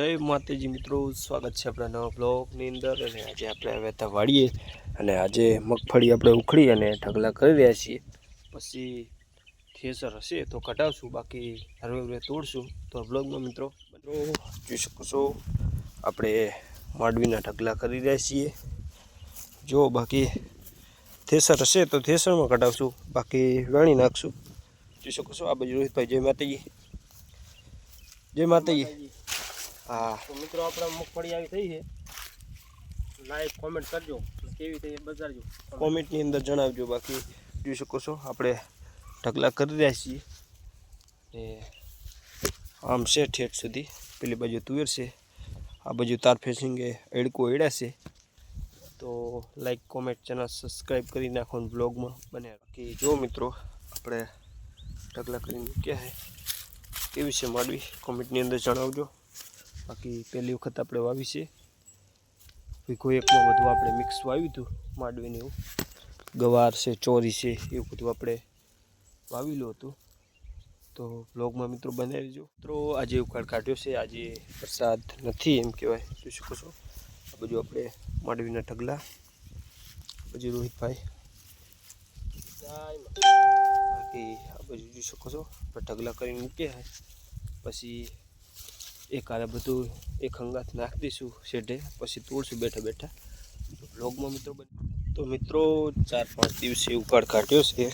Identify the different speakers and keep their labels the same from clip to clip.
Speaker 1: જય માતાજી મિત્રો, સ્વાગત છે આપણા નવા બ્લોગની અંદર અને આજે આપણે હવે ત્યાં વાળીએ અને આજે મગફળી આપણે ઉખડી અને ઢગલા કરી રહ્યા છીએ. પછી થેસર હશે તો કઢાવશું, બાકી હરવે તોડશું. તો બ્લોગમાં મિત્રો મિત્રો, જોઈ શકો છો, આપણે માંડવીના ઢગલા કરી રહ્યા છીએ. જો, બાકી થેસર હશે તો થેસરમાં કઢાવશું, બાકી વેણી નાખશું. જોઈ શકો છો, આ બાજુ રોહિતભાઈ, જય માતાજી. જય માતાજી. હા.
Speaker 2: તો મિત્રો આપણે મગફળી આવી થઈ છે. લાઈક કોમેન્ટ કરજો. કેવી થઈ બજારજો
Speaker 1: કોમેન્ટની અંદર જણાવજો બાકી. જોઈ શકો છો આપણે ઢગલા કરી રહ્યા છીએ. ને આમ છે ઠેઠ સુધી. પેલી બાજુ તુવેર છે આ બાજુ તાર ફેસિંગે એડકો એડ્યા છે. તો લાઈક કોમેન્ટ ચેનલ સબસ્ક્રાઈબ કરી નાખો બ્લોગમાં બને બાકી જો મિત્રો આપણે ઢગલા કરીને મૂક્યા છે કેવી છે માંડવી? કોમેન્ટની અંદર જણાવજો. બાકી પહેલી વખત આપણે વાવી છે. વીઘો એકમાં બધું આપણે મિક્સ વાવ્યું હતું, માંડવીને એવું. ગવાર છે, ચોરી છે, એવું બધું આપણે વાવેલું હતું. તો બ્લોગમાં મિત્રો બનાવી દેજો મિત્રો, આજે ઉકાળ કાઢ્યો છે, આજે વરસાદ નથી એમ કહેવાય. જોઈ શકો છો. આ બધું આપણે માંડવીના ઢગલા. પછી રોહિતભાઈ. બાકી આ બધું જોઈ શકો છો. આપણે ઢગલા કરીને મૂકીએ પછી એક આરે બધું એક હંગાત નાખી દઈશું શેઢે, પછી તોડશું બેઠા બેઠા. બ્લોગમાં મિત્રો તો મિત્રો ચાર પાંચ દિવસે ઉકાળ કાઢ્યો છે.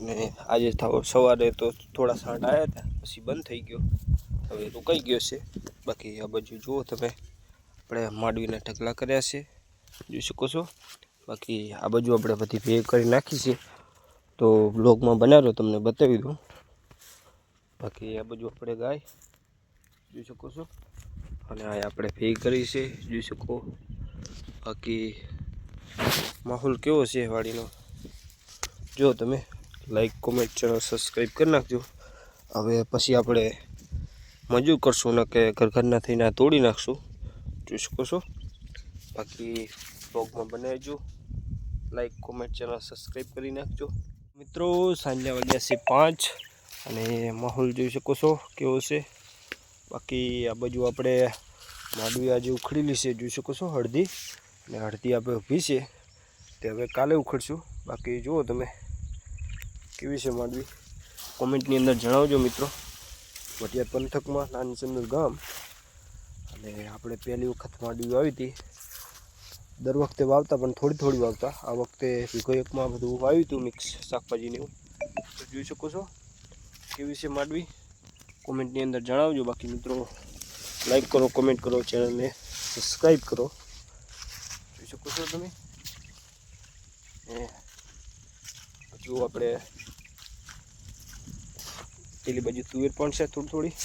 Speaker 1: ને આજે થાવ સવારે તો થોડા સાંઠ આવ્યા હતા, પછી બંધ થઈ ગયો. હવે રોકાઈ ગયો છે. બાકી આ બાજુ જુઓ તમે. આપણે માંડવીના ઢગલા કર્યા છે. જોઈ શકો છો. બાકી આ બાજુ આપણે બધી ભેગ કરી નાખી છે. તો બ્લોગમાં બનાવ્યો, તમને બતાવી દઉં. બાકી આ બાજુ આપણે ગાય જોઈ શકો છો. અને આ આપણે ફી કરી છે, જોઈ શકો. બાકી માહોલ કેવો છે વાડીનો? જો તમે લાઈક કોમેન્ટ ચેનલ સબસ્ક્રાઈબ કરી નાખજો. હવે પછી આપણે મજૂર કરશું ને કે ઘર ઘરના થઈને તોડી નાખશું. જોઈ શકો છો. બાકી બ્લોગમાં બનાવજો. લાઈક કોમેન્ટ ચેનલ સબસ્ક્રાઈબ કરી નાખજો. મિત્રો, સાંજના વાગ્યા છે પાંચ અને માહોલ જોઈ શકો છો કેવો છે. બાકી આ બાજુ આપણે માંડવી આજે ઉખડેલી છે, જોઈ શકો છો હળદી અને હળદી આપણે ઊભી છે. તે હવે કાલે ઉખડશું. બાકી જુઓ તમે કેવી છે માંડવી. કોમેન્ટની અંદર જણાવજો મિત્રો. વટિયાર પંથકમાં નાનચંદર ગામ. અને આપણે પહેલી વખત માંડવી આવી હતી. દર વખતે વાવતા, પણ થોડી થોડી વાવતા. આ વખતે વીઘો બધું વાવ્યું હતું, મિક્સ શાકભાજીને એવું. જોઈ શકો છો કેવી છે માંડવી. કોમેન્ટની અંદર જણાવજો. બાકી મિત્રો લાઈક કરો કોમેન્ટ કરો ચેનલને સબસ્ક્રાઈબ કરો. જોઈ શકો છો તમે? હજુ આપણે પેલી બાજુ તુવેર પણ છે થોડી થોડી.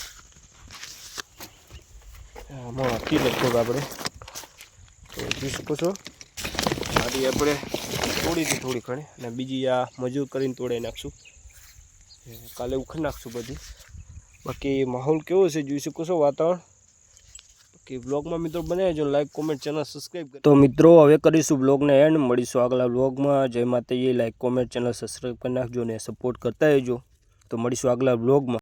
Speaker 1: આમાં આપી લગભગ આપણે. તો જોઈ શકો છો? આડી આપણે થોડી હતી થોડી ઘણી અને બીજી આ મજૂર કરીને તોડાઈ નાખશું. કાલે ઉખડી નાખશું બધી. બાકી માહોલ કેવો છે? જોઈ શકો છો વાતાવરણ. બાકી બ્લોગમાં મિત્રો બનાવજો લાઈક કોમેન્ટ ચેનલ સબસ્ક્રાઈબ તો મિત્રો, હવે કરીશું બ્લોગને એન્ડ મળીશું આગલા બ્લોગમાં જય માતાજી. લાઈક કોમેન્ટ ચેનલ સબસ્ક્રાઈબ કરી નાખજો અને સપોર્ટ કરતા રહેજો. તો મળીશું આગલા બ્લોગમાં